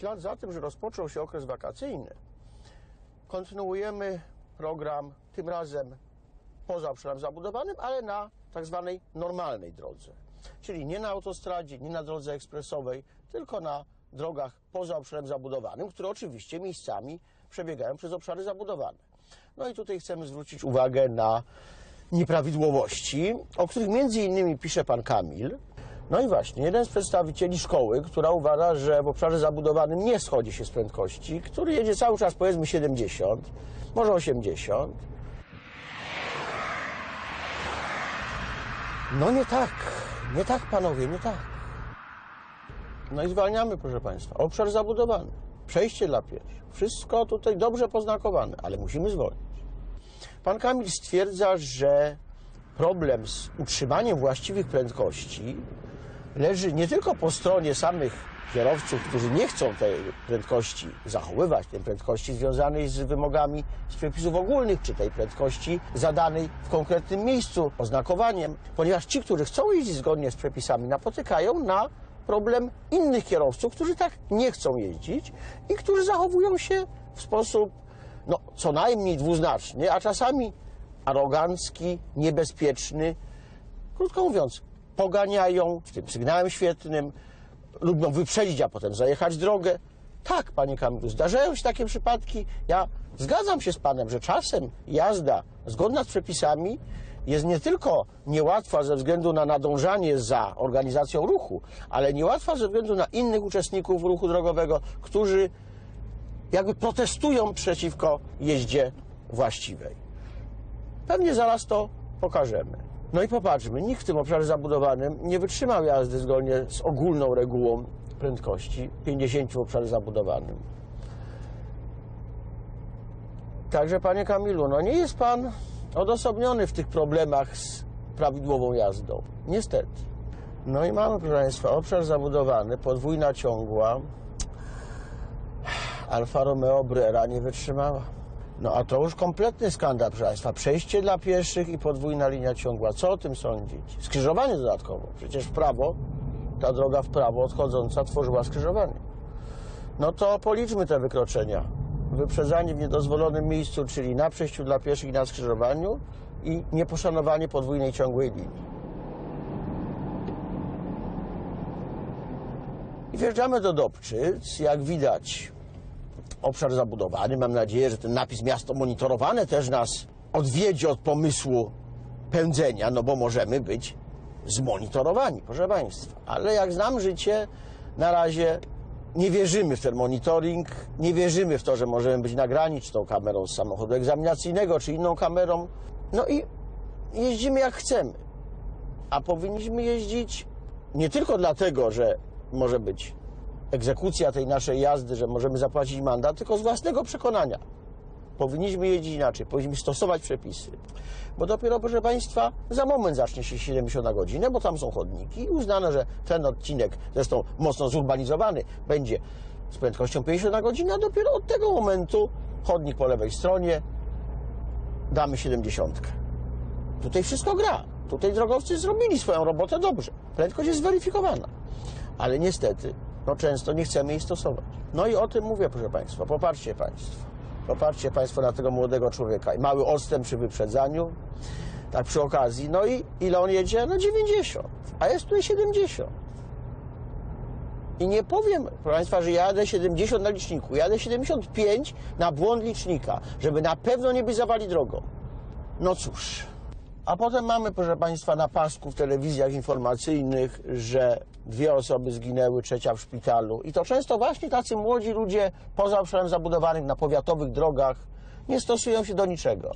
ślad za tym, że rozpoczął się okres wakacyjny, kontynuujemy program tym razem poza obszarem zabudowanym, ale na tak zwanej normalnej drodze. Czyli nie na autostradzie, nie na drodze ekspresowej, tylko na drogach poza obszarem zabudowanym, które oczywiście miejscami przebiegają przez obszary zabudowane. No i tutaj chcemy zwrócić uwagę na nieprawidłowości, o których między innymi pisze pan Kamil. No i właśnie, jeden z przedstawicieli szkoły, która uważa, że w obszarze zabudowanym nie schodzi się z prędkości, który jedzie cały czas powiedzmy 70, może 80. No nie tak, nie tak panowie, nie tak. No i zwalniamy, proszę Państwa. Obszar zabudowany, przejście dla pieszych, wszystko tutaj dobrze poznakowane, ale musimy zwolnić. Pan Kamil stwierdza, że problem z utrzymaniem właściwych prędkości leży nie tylko po stronie samych kierowców, którzy nie chcą tej prędkości zachowywać, tej prędkości związanej z wymogami z przepisów ogólnych, czy tej prędkości zadanej w konkretnym miejscu oznakowaniem, ponieważ ci, którzy chcą jeździć zgodnie z przepisami, napotykają na problem innych kierowców, którzy tak nie chcą jeździć i którzy zachowują się w sposób no, co najmniej dwuznaczny, a czasami arogancki, niebezpieczny. Krótko mówiąc, poganiają w tym sygnałem świetnym, lubią wyprzedzić, a potem zajechać drogę. Tak, panie Kamilu, zdarzają się takie przypadki. Ja zgadzam się z panem, że czasem jazda zgodna z przepisami jest nie tylko niełatwa ze względu na nadążanie za organizacją ruchu, ale niełatwa ze względu na innych uczestników ruchu drogowego, którzy jakby protestują przeciwko jeździe właściwej. Pewnie zaraz to pokażemy. No i popatrzmy, nikt w tym obszarze zabudowanym nie wytrzymał jazdy zgodnie z ogólną regułą prędkości 50 w obszarze zabudowanym. Także, panie Kamilu, no nie jest pan odosobniony w tych problemach z prawidłową jazdą. Niestety. No i mamy, proszę Państwa, obszar zabudowany, podwójna ciągła. Alfa Romeo Brera nie wytrzymała. No a to już kompletny skandal, proszę Państwa. Przejście dla pieszych i podwójna linia ciągła. Co o tym sądzić? Skrzyżowanie dodatkowo. Przecież w prawo, ta droga w prawo odchodząca tworzyła skrzyżowanie. No to policzmy te wykroczenia. Wyprzedzanie w niedozwolonym miejscu, czyli na przejściu dla pieszych i na skrzyżowaniu i nieposzanowanie podwójnej ciągłej linii. I wjeżdżamy do Dobczyc. Jak widać, obszar zabudowany. Mam nadzieję, że ten napis miasto monitorowane też nas odwiedzi od pomysłu pędzenia, no bo możemy być zmonitorowani, proszę Państwa. Ale jak znam życie, na razie nie wierzymy w ten monitoring, nie wierzymy w to, że możemy być nagrani, czy tą kamerą z samochodu egzaminacyjnego, czy inną kamerą. No i jeździmy jak chcemy. A powinniśmy jeździć nie tylko dlatego, że może być egzekucja tej naszej jazdy, że możemy zapłacić mandat, tylko z własnego przekonania. Powinniśmy jeździć inaczej, powinniśmy stosować przepisy. Bo dopiero, proszę Państwa, za moment zacznie się 70 na godzinę, bo tam są chodniki i uznano, że ten odcinek, zresztą mocno zurbanizowany, będzie z prędkością 50 na godzinę, a dopiero od tego momentu chodnik po lewej stronie damy 70. Tutaj wszystko gra. Tutaj drogowcy zrobili swoją robotę dobrze. Prędkość jest zweryfikowana. Ale niestety, no często nie chcemy jej stosować. No i o tym mówię, proszę Państwa. Popatrzcie Państwo. Popatrzcie Państwo na tego młodego człowieka. Mały odstęp przy wyprzedzaniu, tak przy okazji. No i ile on jedzie? No 90. A jest tutaj 70. I nie powiem, proszę Państwa, że jadę 70 na liczniku. Jadę 75 na błąd licznika, żeby na pewno nie być zawali drogą. No cóż. A potem mamy, proszę Państwa, na pasku w telewizjach informacyjnych, że dwie osoby zginęły, trzecia w szpitalu. I to często właśnie tacy młodzi ludzie poza obszarem zabudowanym na powiatowych drogach nie stosują się do niczego.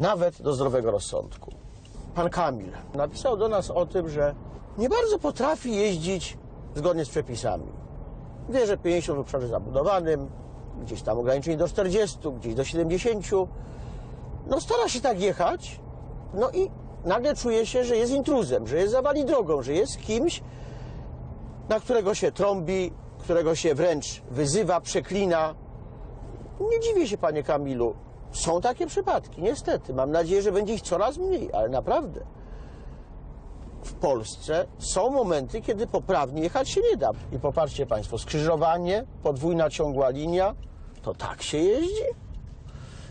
Nawet do zdrowego rozsądku. Pan Kamil napisał do nas o tym, że nie bardzo potrafi jeździć zgodnie z przepisami. Wie, że 50 w obszarze zabudowanym, gdzieś tam ograniczenie do 40, gdzieś do 70. No stara się tak jechać, no i nagle czuje się, że jest intruzem, że jest zawali drogą, że jest kimś, na którego się trąbi, którego się wręcz wyzywa, przeklina. Nie dziwię się, panie Kamilu. Są takie przypadki, niestety. Mam nadzieję, że będzie ich coraz mniej, ale naprawdę. w Polsce są momenty, kiedy poprawnie jechać się nie da. I popatrzcie Państwo, skrzyżowanie, podwójna ciągła linia, to tak się jeździ?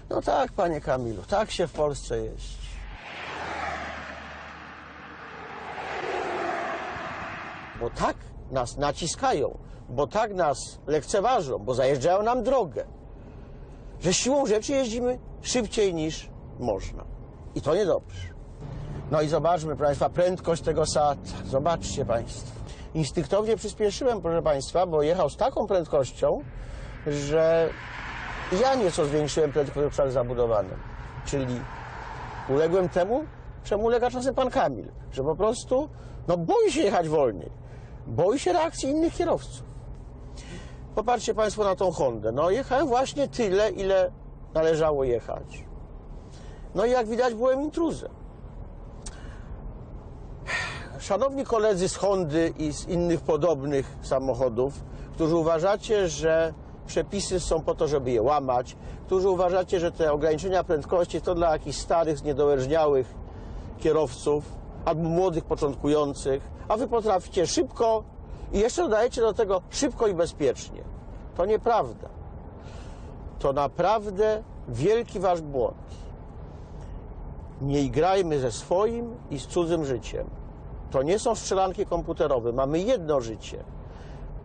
No tak, Panie Kamilu, tak się w Polsce jeździ. Bo tak nas naciskają, bo tak nas lekceważą, bo zajeżdżają nam drogę, że siłą rzeczy jeździmy szybciej niż można. I to niedobrze. No i zobaczmy, proszę Państwa, prędkość tego SAT. Zobaczcie Państwo. Instynktownie przyspieszyłem, proszę Państwa, bo jechał z taką prędkością, że ja nieco zwiększyłem prędkość w obszarze zabudowanym. Czyli uległem temu, czemu ulega czasem pan Kamil, że po prostu no, boi się jechać wolniej. Boi się reakcji innych kierowców. Popatrzcie Państwo na tą Hondę. No jechałem właśnie tyle, ile należało jechać. No i jak widać byłem intruzem. Szanowni koledzy z Hondy i z innych podobnych samochodów, którzy uważacie, że przepisy są po to, żeby je łamać, którzy uważacie, że te ograniczenia prędkości to dla jakichś starych, zniedołężniałych kierowców albo młodych, początkujących, a wy potraficie szybko i jeszcze dodajecie do tego szybko i bezpiecznie. To nieprawda. To naprawdę wielki wasz błąd. Nie igrajmy ze swoim i z cudzym życiem. To nie są strzelanki komputerowe. Mamy jedno życie.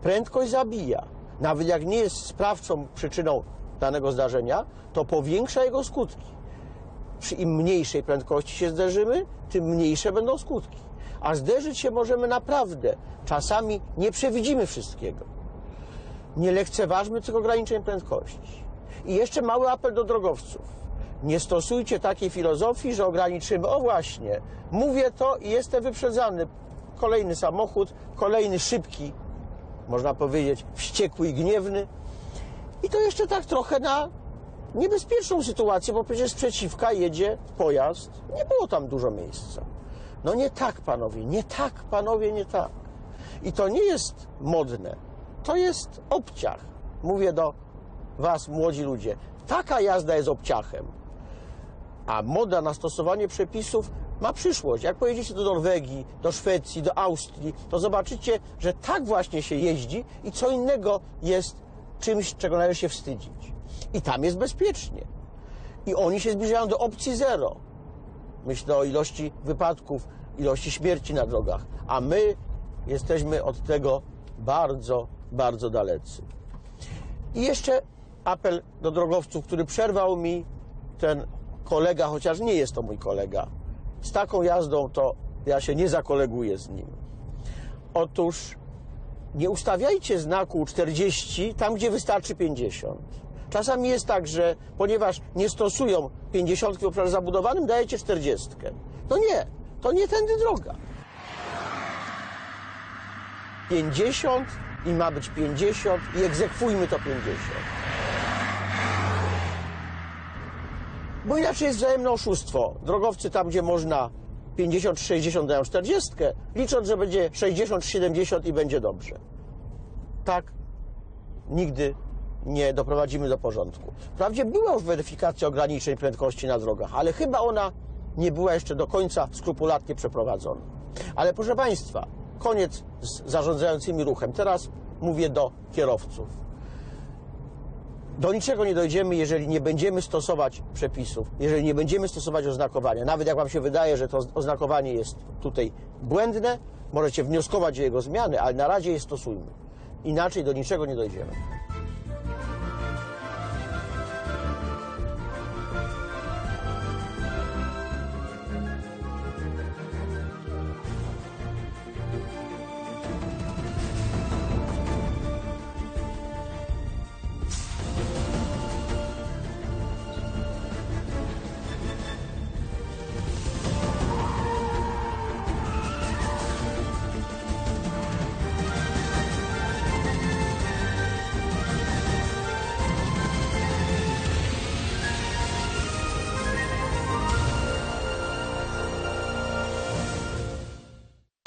Prędkość zabija. Nawet jak nie jest sprawcą, przyczyną danego zdarzenia, to powiększa jego skutki. Przy im mniejszej prędkości się zderzymy, tym mniejsze będą skutki. A zderzyć się możemy naprawdę. Czasami nie przewidzimy wszystkiego. Nie lekceważmy tych ograniczeń prędkości. I jeszcze mały apel do drogowców. Nie stosujcie takiej filozofii, że ograniczymy. O właśnie, mówię to i jestem wyprzedzany. Kolejny samochód, kolejny szybki, można powiedzieć, wściekły i gniewny. I to jeszcze tak trochę na niebezpieczną sytuację, bo przecież z przeciwka jedzie pojazd. Nie było tam dużo miejsca. No nie tak, panowie, nie tak, panowie, nie tak. I to nie jest modne. To jest obciach. Mówię do was, młodzi ludzie. Taka jazda jest obciachem. A moda na stosowanie przepisów ma przyszłość. Jak pojedziecie do Norwegii, do Szwecji, do Austrii, to zobaczycie, że tak właśnie się jeździ i co innego jest czymś, czego należy się wstydzić. I tam jest bezpiecznie. I oni się zbliżają do opcji zero. Myślę o ilości wypadków, ilości śmierci na drogach. A my jesteśmy od tego bardzo, bardzo dalecy. I jeszcze apel do drogowców, który przerwał mi ten kolega, chociaż nie jest to mój kolega. Z taką jazdą to ja się nie zakoleguję z nim. Otóż nie ustawiajcie znaku 40 tam, gdzie wystarczy 50. Czasami jest tak, że ponieważ nie stosują 50 w obszarze zabudowanym, dajecie 40. No nie, to nie tędy droga. 50 i ma być 50 i egzekwujmy to 50. Bo inaczej jest wzajemne oszustwo. Drogowcy tam, gdzie można 50-60 dają 40, licząc, że będzie 60-70 i będzie dobrze. Tak nigdy nie doprowadzimy do porządku. Wprawdzie była już weryfikacja ograniczeń prędkości na drogach, ale chyba ona nie była jeszcze do końca skrupulatnie przeprowadzona. Ale proszę Państwa, koniec z zarządzającymi ruchem. Teraz mówię do kierowców. Do niczego nie dojdziemy, jeżeli nie będziemy stosować przepisów, jeżeli nie będziemy stosować oznakowania. Nawet jak Wam się wydaje, że to oznakowanie jest tutaj błędne, możecie wnioskować o jego zmiany, ale na razie je stosujmy. Inaczej do niczego nie dojdziemy.